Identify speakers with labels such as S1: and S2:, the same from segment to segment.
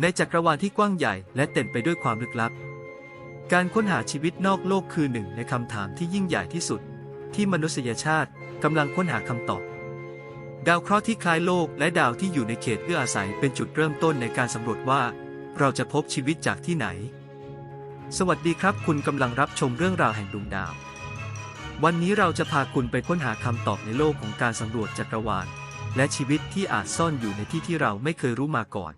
S1: ในจักรวาลที่กว้างใหญ่และเต็มไปด้วยความลึกลับ การค้นหาชีวิตนอกโลกคือหนึ่งในคำถามที่ยิ่งใหญ่ที่สุด ที่มนุษยชาติกำลังค้นหาคำตอบ ดาวเคราะห์ที่คล้ายโลกและดาวที่อยู่ในเขตเอื้ออาศัยเป็นจุดเริ่มต้นในการสำรวจว่า เราจะพบชีวิตจากที่ไหน สวัสดีครับ คุณกำลังรับชมเรื่องราวแห่งดวงดาว วันนี้เราจะพาคุณไปค้นหาคำตอบในโลกของการสำรวจจักรวาล และชีวิตที่อาจซ่อนอยู่ในที่ที่เราไม่เคยรู้มาก่อน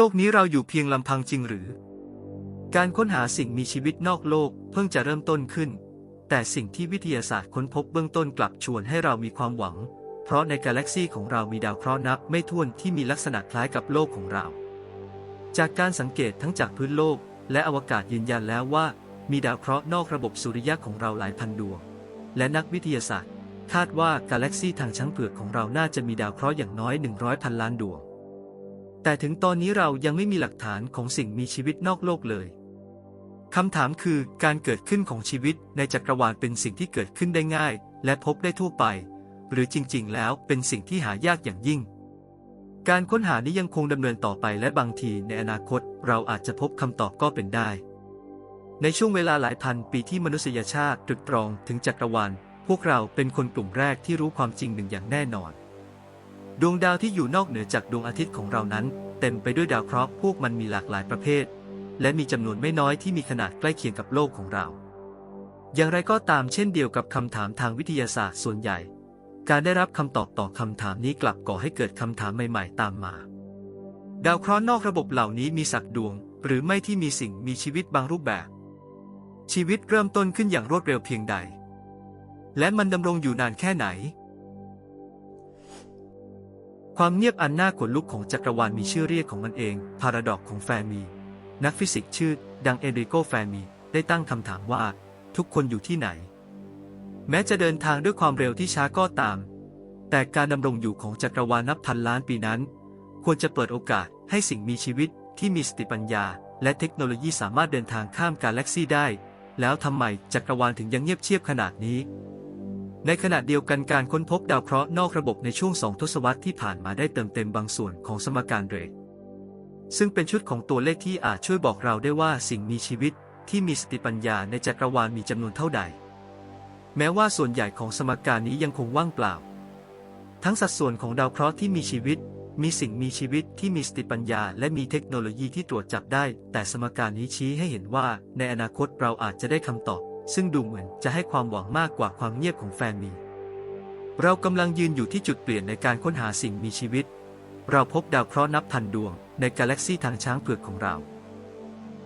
S1: ลกนี้เราอยู่เพียงลำพังจริงหรือ การค้นหาสิ่งมีชีวิตนอกโลกเพิ่งจะเริ่มต้นขึ้น แต่สิ่งที่วิทยาศาสตร์ค้นพบเบื้องต้นกลับชวนให้เรามีความหวัง เพราะในกาแล็กซีของเรามีดาวเคราะห์นับไม่ถ้วนที่มีลักษณะคล้ายกับโลกของเรา จากการสังเกตทั้งจากพื้นโลก และอวกาศยืนยันแล้วว่า มีดาวเคราะห์นอกระบบสุริยะของเราหลายพันดวง และนักวิทยาศาสตร์ คาดว่ากาแล็กซีทางช้างเผือกของเราน่าจะมีดาวเคราะห์อย่างน้อย 100 พันล้านดวง แต่ถึงตอนนี้เรายังไม่มีหลักฐานของสิ่งมีชีวิตนอกโลกเลยคำถามคือการเกิดขึ้นของชีวิตในจักรวาลเป็นสิ่งที่เกิดขึ้นได้ง่าย และพบได้ทั่วไป หรือจริงๆ แล้วเป็นสิ่งที่หายากอย่างยิ่ง การค้นหานี้ยังคงดำเนินต่อไปและบางทีในอนาคตเราอาจจะพบคำตอบก็เป็นได้ ในช่วงเวลาหลายพันปีที่มนุษยชาติตรึกตรองถึงจักรวาลพวกเราเป็นคนกลุ่มแรกที่รู้ความจริงหนึ่งอย่างแน่นอน ดวงดาวที่อยู่นอกเหนือจากดวงอาทิตย์ของเรานั้น เต็มไปด้วยดาวเคราะห์พวกมันมีหลากหลายประเภท และมีจำนวนไม่น้อยที่มีขนาดใกล้เคียงกับโลกของเรา อย่างไรก็ตามเช่นเดียวกับคำถามทางวิทยาศาสตร์ส่วนใหญ่ การได้รับคำตอบต่อคำถามนี้กลับก่อให้เกิดคำถามใหม่ๆ ตามมา ดาวเคราะห์นอกระบบเหล่านี้มีสักดวง หรือไม่ที่มีสิ่งมีชีวิตบางรูปแบบ ชีวิตเริ่มต้นขึ้นอย่างรวดเร็วเพียงใด และมันดำรงอยู่นานแค่ไหน ความเงียบอันน่าขนลุกของจักรวาลมีชื่อเรียกของมันเอง พาราดอกของแฟมี นักฟิสิกส์ชื่อ ดังเอริโกแฟมี ได้ตั้งคำถามว่า ทุกคนอยู่ที่ไหน แม้จะเดินทางด้วยความเร็วที่ช้าก็ตาม แต่การดำรงอยู่ของจักรวาลนับพันล้านปีนั้น ควรจะเปิดโอกาสให้สิ่งมีชีวิตที่มีสติปัญญา และเทคโนโลยีสามารถเดินทางข้ามกาแล็กซีได้ แล้วทำไมจักรวาลถึงยังเงียบเชียบขนาดนี้ ในขณะเดียวกันการค้นพบดาวเคราะห์นอกระบบในช่วงสองทศวรรษที่ผ่านมาได้เติมเต็มบางส่วนของสมการเรทซึ่งเป็นชุดของตัวเลขที่อาจช่วยบอกเราได้ว่าสิ่งมีชีวิตที่มีสติปัญญาในจักรวาลมีจำนวนเท่าใด แม้ว่าส่วนใหญ่ของสมการนี้ยังคงว่างเปล่า ทั้งสัดส่วนของดาวเคราะห์ที่มีชีวิต มีสิ่งมีชีวิตที่มีสติปัญญา และมีเทคโนโลยีที่ตรวจจับได้ แต่สมการนี้ชี้ให้เห็นว่า ในอนาคตเราอาจจะได้คำตอบ ซึ่งดูเหมือนจะให้ความหวังมากกว่าความเงียบของแฟนมี เรากำลังยืนอยู่ที่จุดเปลี่ยนในการค้นหาสิ่งมีชีวิต เราพบดาวเคราะห์นับพันดวงในกาแล็กซีทางช้างเผือกของเรา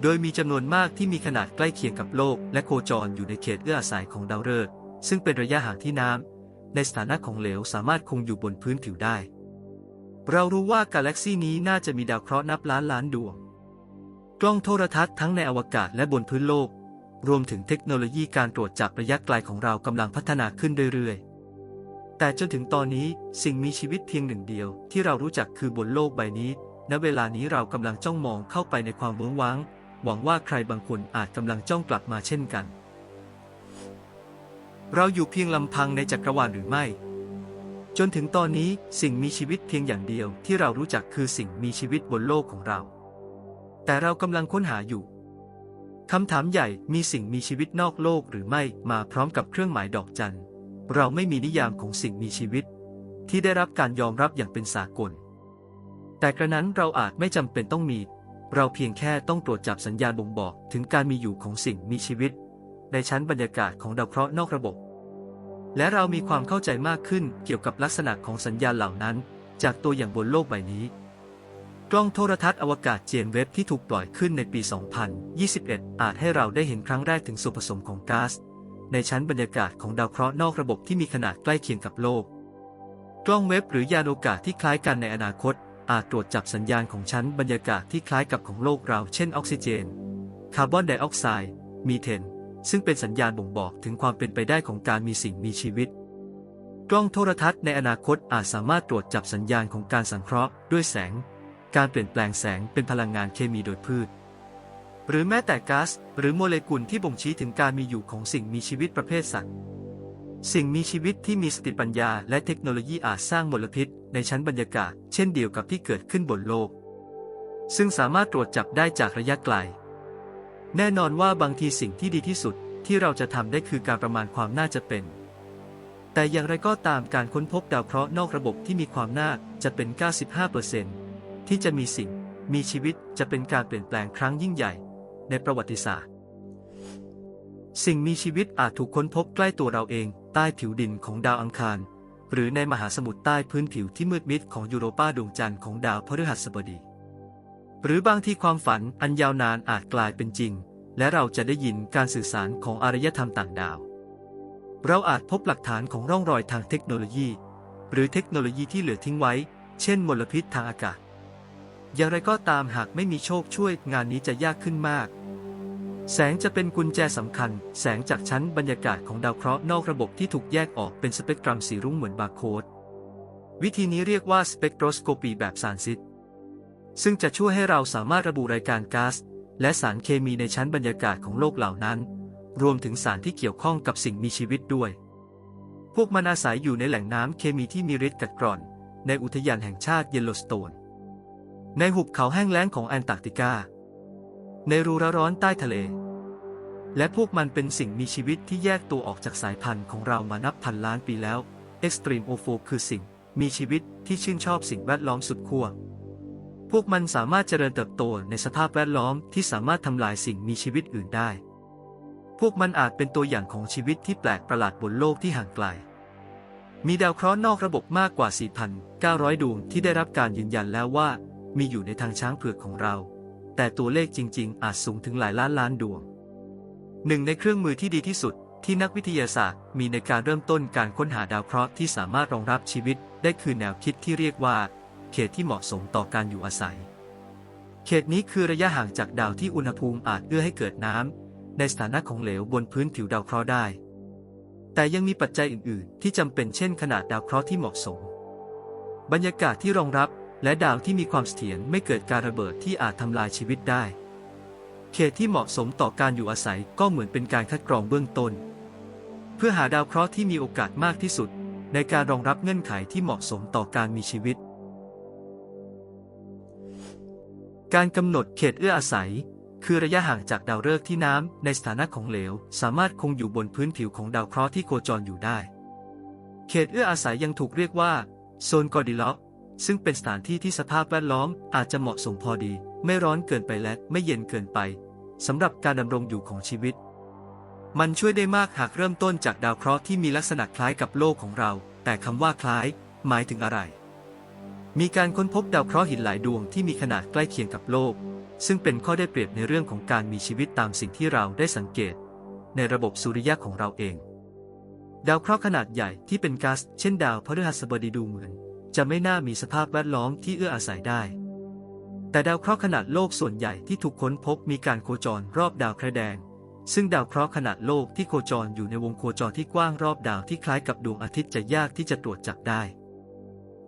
S1: โดยมีจำนวนมากที่มีขนาดใกล้เคียงกับโลก และโคจรอยู่ในเขตเอื้ออาศัยของดาวฤกษ์ซึ่งเป็นระยะห่างที่น้ำในสถานะของเหลวสามารถคงอยู่บนพื้นผิวได้ เรารู้ว่ากาแล็กซีนี้น่าจะมีดาวเคราะห์นับล้านล้านดวง กล้องโทรทัศน์ทั้งในอวกาศและบนพื้นโลก รวมถึงเทคโนโลยีการตรวจจับระยะไกลของเรากำลังพัฒนาขึ้นเรื่อยๆ แต่จนถึงตอนนี้สิ่งมีชีวิตเพียงหนึ่งเดียว ที่เรารู้จักคือบนโลกใบนี้ ณ เวลานี้เรากำลังจ้องมองเข้าไปในความเวิ้งว้าง หวังว่าใครบางคนอาจกำลังจ้องกลับมาเช่นกัน เราอยู่เพียงลำพังในจักรวาลหรือไม่ จนถึงตอนนี้สิ่งมีชีวิตเพียงอย่างเดียวที่เรารู้จักคือสิ่งมีชีวิตบนโลกของเรา แต่เรากำลังค้นหาอยู่ คำถามใหญ่มีสิ่งมีชีวิตนอกโลกหรือไม่มาพร้อมกับเครื่องหมายดอกจัน เราไม่มีนิยามของสิ่งมีชีวิต ที่ได้รับการยอมรับอย่างเป็นสากล แต่กระนั้นเราอาจไม่จำเป็นต้องมี เราเพียงแค่ต้องตรวจจับสัญญาณบ่งบอกถึงการมีอยู่ของสิ่งมีชีวิต ในชั้นบรรยากาศของดาวเคราะห์นอกระบบ และเรามีความเข้าใจมากขึ้นเกี่ยวกับลักษณะของสัญญาณเหล่านั้น จากตัวอย่างบนโลกใบนี้ ล้องโทรทัศน์อวกาศเจมส์เว็บที่ถูกปล่อยขึ้นในปี 2021 อาจให้เราได้เห็นครั้งแรกถึงส่วนผสมของก๊าซในชั้นบรรยากาศของดาวเคราะห์นอกระบบที่มีขนาดใกล้เคียงกับโลก กล้องเว็บหรือยานอวกาศที่คล้ายกันในอนาคต อาจตรวจจับสัญญาณของชั้นบรรยากาศที่คล้ายกับของโลกเรา เช่นออกซิเจน คาร์บอนไดออกไซด์ มีเทน ซึ่งเป็นสัญญาณบ่งบอกถึงความเป็นไปได้ของการมีสิ่งมีชีวิต กล้องโทรทัศน์ในอนาคตอาจสามารถตรวจจับสัญญาณของการสังเคราะห์ด้วยแสง การเปลี่ยนแปลงแสงเป็นพลังงานเคมีโดยพืช หรือแม้แต่ก๊าซหรือโมเลกุลที่บ่งชี้ถึงการมีอยู่ของสิ่งมีชีวิตประเภทสัตว์ สิ่งมีชีวิตที่มีสติปัญญาและเทคโนโลยีอาจสร้างมลพิษ ในชั้นบรรยากาศ เช่นเดียวกับที่เกิดขึ้นบนโลก ซึ่งสามารถตรวจจับได้จากระยะไกล แน่นอนว่าบางทีสิ่งที่ดีที่สุดที่เราจะทำได้คือการประมาณความน่าจะเป็น แต่อย่างไรก็ตามการค้นพบดาวเคราะห์นอกระบบที่มีความน่าจะเป็น 95% ที่จะมีสิ่งมีชีวิตจะเป็นการเปลี่ยนแปลงครั้งยิ่งใหญ่ ในประวัติศาสตร์ สิ่งมีชีวิตอาจถูกค้นพบใกล้ตัวเราเองใต้ผิวดินของดาวอังคาร หรือในมหาสมุทรใต้พื้นผิวที่มืดมิดของยูโรปาดวงจันทร์ของดาวพฤหัสบดี หรือบางทีความฝันอันยาวนานอาจกลายเป็นจริง และเราจะได้ยินการสื่อสารของอารยธรรมต่างดาว เราอาจพบหลักฐานของร่องรอยทางเทคโนโลยี หรือเทคโนโลยีที่เหลือทิ้งไว้ เช่นมลพิษทางอากาศ อย่างไรก็ตามหากไม่มีโชคช่วยงานนี้จะยากขึ้นมาก แสงจะเป็นกุญแจสำคัญ แสงจากชั้นบรรยากาศของดาวเคราะห์นอกระบบที่ถูกแยกออกเป็นสเปกตรัมสีรุ้งเหมือนบาร์โค้ดวิธีนี้เรียกว่าสเปกโทรสโคปีแบบสารซิดซึ่งจะช่วยให้เราสามารถระบุรายการก๊าซและสารเคมีในชั้นบรรยากาศของโลกเหล่านั้น รวมถึงสารที่เกี่ยวข้องกับสิ่งมีชีวิตด้วย พวกมันอาศัยอยู่ในแหล่งน้ำเคมีที่มีฤทธิ์กัดกร่อน ในอุทยานแห่งชาติเยลโลสโตน ในหุบเขาแห้งแล้งของแอนตาร์กติกา ในรูระร้อนใต้ทะเล และพวกมันเป็นสิ่งมีชีวิตที่แยกตัวออกจากสายพันธุ์ของเรามานับพันล้านปีแล้ว Extreme o p h o คือสิ่งมีชีวิตที่ชื่นชอบสิ่งแวดล้อมสุดขั้วพวกมันสามารถเจริญเติบโตในสภาพแวดล้อมที่สามารถทำลายสิ่งมีชีวิตอื่นได้ พวกมันอาจเป็นตัวอย่างของชีวิตที่แปลกประหลาดบนโลกที่ห่างไกล มีดาวเคราะห์นอกระบบมากกว่า 4,900 ดวงที่ได้รับการยืนยันแล้วว่า มีอยู่ในทางช้างเผือกของเรา แต่ตัวเลขจริง ๆ อาจสูงถึงหลายล้านล้านดวง หนึ่งในเครื่องมือที่ดีที่สุดที่นักวิทยาศาสตร์มีในการเริ่มต้นการค้นหาดาวเคราะห์ที่สามารถรองรับชีวิตได้คือแนวคิดที่เรียกว่า เขตที่เหมาะสมต่อการอยู่อาศัย เขตนี้คือระยะห่างจากดาวที่อุณหภูมิอาจเอื้อให้เกิดน้ำในสถานะของเหลวบนพื้นผิวดาวเคราะห์ได้ แต่ยังมีปัจจัยอื่น ๆ ที่จำเป็นเช่นขนาดดาวเคราะห์ที่เหมาะสม บรรยากาศที่รองรับ และดาวที่มีความเสถียรไม่เกิดการระเบิดที่อาจทำลายชีวิตได้ เขตที่เหมาะสมต่อการอยู่อาศัยก็เหมือนเป็นการคัดกรองเบื้องต้น เพื่อหาดาวเคราะห์ที่มีโอกาสมากที่สุด ในการรองรับเงื่อนไขที่เหมาะสมต่อการมีชีวิต การกำหนดเขตเอื้ออาศัย คือระยะห่างจากดาวฤกษ์ที่น้ำในสถานะของเหลว สามารถคงอยู่บนพื้นผิวของดาวเคราะห์ที่โคจรอยู่ได้ เขตเอื้ออาศัยยังถูกเรียกว่าโซนกอดิล็อก ซึ่งเป็นสถานที่ที่สภาพแวดล้อมอาจจะเหมาะสมพอดี ไม่ร้อนเกินไปและไม่เย็นเกินไปสำหรับการดำรงอยู่ของชีวิต มันช่วยได้มากหากเริ่มต้นจากดาวเคราะห์ที่มีลักษณะคล้ายกับโลกของเรา แต่คำว่าคล้าย หมายถึงอะไร มีการค้นพบดาวเคราะห์หินหลายดวงที่มีขนาดใกล้เคียงกับโลก ซึ่งเป็นข้อได้เปรียบในเรื่องของการมีชีวิตตามสิ่งที่เราได้สังเกต ในระบบสุริยะของเราเอง ดาวเคราะห์ขนาดใหญ่ที่เป็นก๊าซเช่นดาวพฤหัสบดีดูเหมือน จะไม่น่ามีสภาพแวดล้อมที่เอื้ออาศัยได้ แต่ดาวเคราะห์ขนาดโลกส่วนใหญ่ที่ถูกค้นพบมีการโคจรรอบดาวแคระแดง ซึ่งดาวเคราะห์ขนาดโลกที่โคจรอยู่ในวงโคจรที่กว้างรอบดาวที่คล้ายกับดวงอาทิตย์จะยากที่จะตรวจจับได้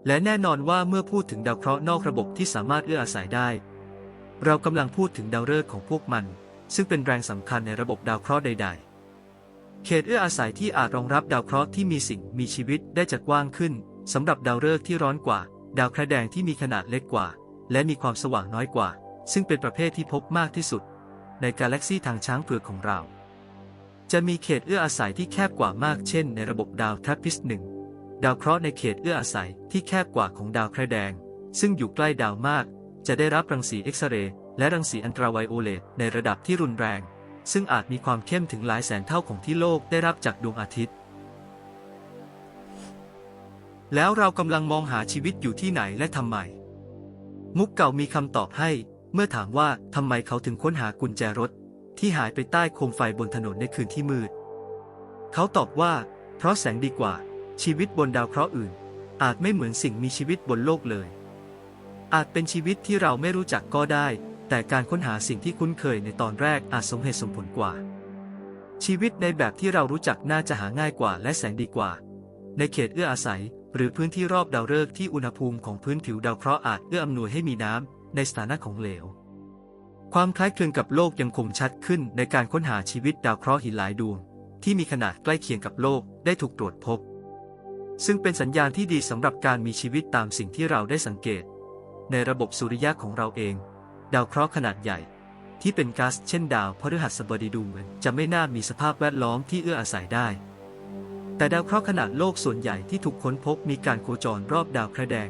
S1: และแน่นอนว่าเมื่อพูดถึงดาวเคราะห์นอกระบบที่สามารถเอื้ออาศัยได้ เรากำลังพูดถึงดาวฤกษ์ของพวกมัน ซึ่งเป็นแรงสำคัญในระบบดาวเคราะห์ใด ๆ เขตเอื้ออาศัยที่อาจรองรับดาวเคราะห์ที่มีสิ่งมีชีวิตได้จะกว้างขึ้น สำหรับดาวฤกษ์ที่ร้อนกว่า ดาวแคระแดงที่มีขนาดเล็กกว่า และมีความสว่างน้อยกว่า ซึ่งเป็นประเภทที่พบมากที่สุด ในกาแล็กซีทางช้างเผือกของเรา จะมีเขตเอื้ออาศัยที่แคบกว่ามากเช่น ในระบบดาวทัพพิสหนึ่งดาวเคราะห์ในเขตเอื้ออาศัยที่แคบกว่าของดาวแคระแดง ซึ่งอยู่ใกล้ดาวมาก จะได้รับรังสีเอ็กซเรย์และรังสีอันตราไวโอเลตในระดับที่รุนแรง ซึ่งอาจมีความเข้มถึงหลายแสนเท่าของที่โลกได้รับจากดวงอาทิตย์ แล้วเรากำลังมองหาชีวิตอยู่ที่ไหนและทำไม มุกเก่ามีคำตอบให้ เมื่อถามว่าทำไมเขาถึงค้นหากุญแจรถ ที่หายไปใต้โคมไฟบนถนนในคืนที่มืด เขาตอบว่า เพราะแสงดีกว่า ชีวิตบนดาวเคราะห์อื่น อาจไม่เหมือนสิ่งมีชีวิตบนโลกเลย อาจเป็นชีวิตที่เราไม่รู้จักก็ได้ แต่การค้นหาสิ่งที่คุ้นเคยในตอนแรกอาจสมเหตุสมผลกว่า ชีวิตในแบบที่เรารู้จักน่าจะหาง่ายกว่าและแสนดีกว่า ในเขตเอื้ออาศัย หรือพื้นที่รอบดาวฤกษ์ที่อุณหภูมิของพื้นผิวดาวเคราะห์อาจเอื้ออำนวยให้มีน้ำในสถานะของเหลว ความคล้ายคลึงกับโลกยังคงชัดขึ้นในการค้นหาชีวิตดาวเคราะห์หินหลายดวง ที่มีขนาดใกล้เคียงกับโลกได้ถูกตรวจพบ ซึ่งเป็นสัญญาณที่ดีสำหรับการมีชีวิตตามสิ่งที่เราได้สังเกต ในระบบสุริยะของเราเอง ดาวเคราะห์ขนาดใหญ่ ที่เป็นก๊าซเช่นดาวพฤหัสบดีดูเหมือนจะไม่น่ามีสภาพแวดล้อมที่เอื้ออาศัยได้ แต่ดาวเคราะห์ขนาดโลกส่วนใหญ่ที่ถูกค้นพบมีการโคจรรอบดาวพระแดง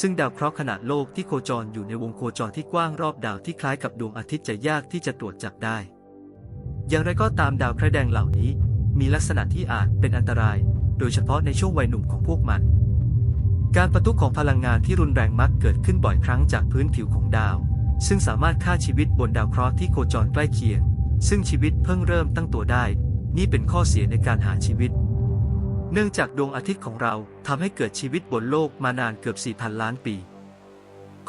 S1: ซึ่งดาวเคราะห์ขนาดโลกที่โคจรอยู่ในวงโคจรที่กว้างรอบดาวที่คล้ายกับดวงอาทิตย์จะยากที่จะตรวจจับได้ อย่างไรก็ตามดาวพระแดงเหล่านี้ มีลักษณะที่อาจเป็นอันตราย โดยเฉพาะในช่วงวัยหนุ่มของพวกมัน การประทุของพลังงานที่รุนแรงมักเกิดขึ้นบ่อยครั้งจากพื้นผิวของดาว ซึ่งสามารถฆ่าชีวิตบนดาวเคราะห์ที่โคจรใกล้เคียง ซึ่งชีวิตเพิ่งเริ่มตั้งตัวได้ นี่เป็นข้อเสียในการหาชีวิต เนื่องจากดวงอาทิตย์ของเราทำให้เกิดชีวิตบนโลกมานานเกือบ 4,000 ล้านปี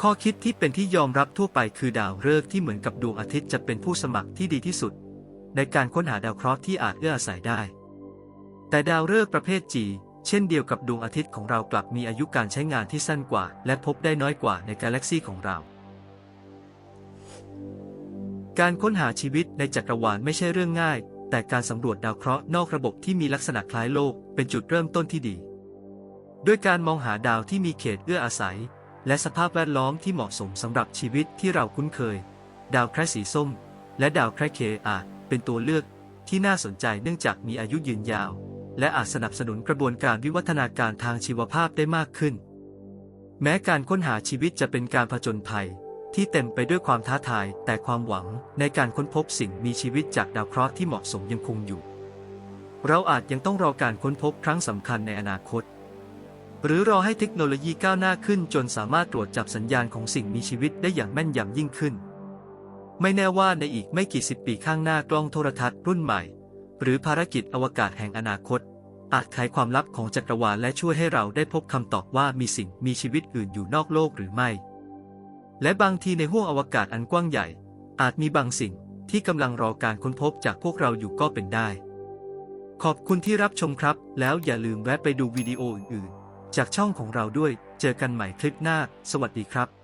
S1: ข้อคิดที่เป็นที่ยอมรับทั่วไปคือดาวฤกษ์ที่เหมือนกับดวงอาทิตย์จะเป็นผู้สมัครที่ดีที่สุด ในการค้นหาดาวเคราะห์ที่อาจเอื้ออาศัยได้ แต่ดาวฤกษ์ประเภทจีเช่นเดียวกับดวงอาทิตย์ของเรากลับมีอายุการใช้งานที่สั้นกว่า และพบได้น้อยกว่าในกาแล็กซีของเรา การค้นหาชีวิตในจักรวาลไม่ใช่เรื่องง่าย แต่การสำรวจดาวเคราะห์นอกระบบที่มีลักษณะคล้ายโลกเป็นจุดเริ่มต้นที่ดี ด้วยการมองหาดาวที่มีเขตเอื้ออาศัย และสภาพแวดล้อมที่เหมาะสมสำหรับชีวิตที่เราคุ้นเคย ดาวแคระสีส้ม และดาวแคระเคอาจเป็นตัวเลือกที่น่าสนใจเนื่องจากมีอายุยืนยาว และอาจสนับสนุนกระบวนการวิวัฒนาการทางชีวภาพได้มากขึ้น แม้การค้นหาชีวิตจะเป็นการผจญภัย ที่เต็มไปด้วยความท้าทายแต่ความหวังในการค้นพบสิ่งมีชีวิตจากดาวเคราะห์ที่เหมาะสมยังคงอยู่ เราอาจยังต้องรอการค้นพบครั้งสำคัญในอนาคต หรือรอให้เทคโนโลยีก้าวหน้าขึ้นจนสามารถตรวจจับสัญญาณของสิ่งมีชีวิตได้อย่างแม่นยำยิ่งขึ้น ไม่แน่ว่าในอีกไม่กี่สิบปีข้างหน้ากล้องโทรทัศน์รุ่นใหม่ หรือภารกิจอวกาศแห่งอนาคต อาจไขความลับของจักรวาลและช่วยให้เราได้พบคำตอบว่ามีสิ่งมีชีวิตอื่นอยู่นอกโลกหรือไม่ และบางทีในห้วงอวกาศอันกว้างใหญ่ อาจมีบางสิ่งที่กำลังรอการค้นพบจากพวกเราอยู่ก็เป็นได้ ขอบคุณที่รับชมครับ แล้วอย่าลืมแวะไปดูวิดีโออื่นๆ จากช่องของเราด้วย เจอกันใหม่คลิปหน้า สวัสดีครับ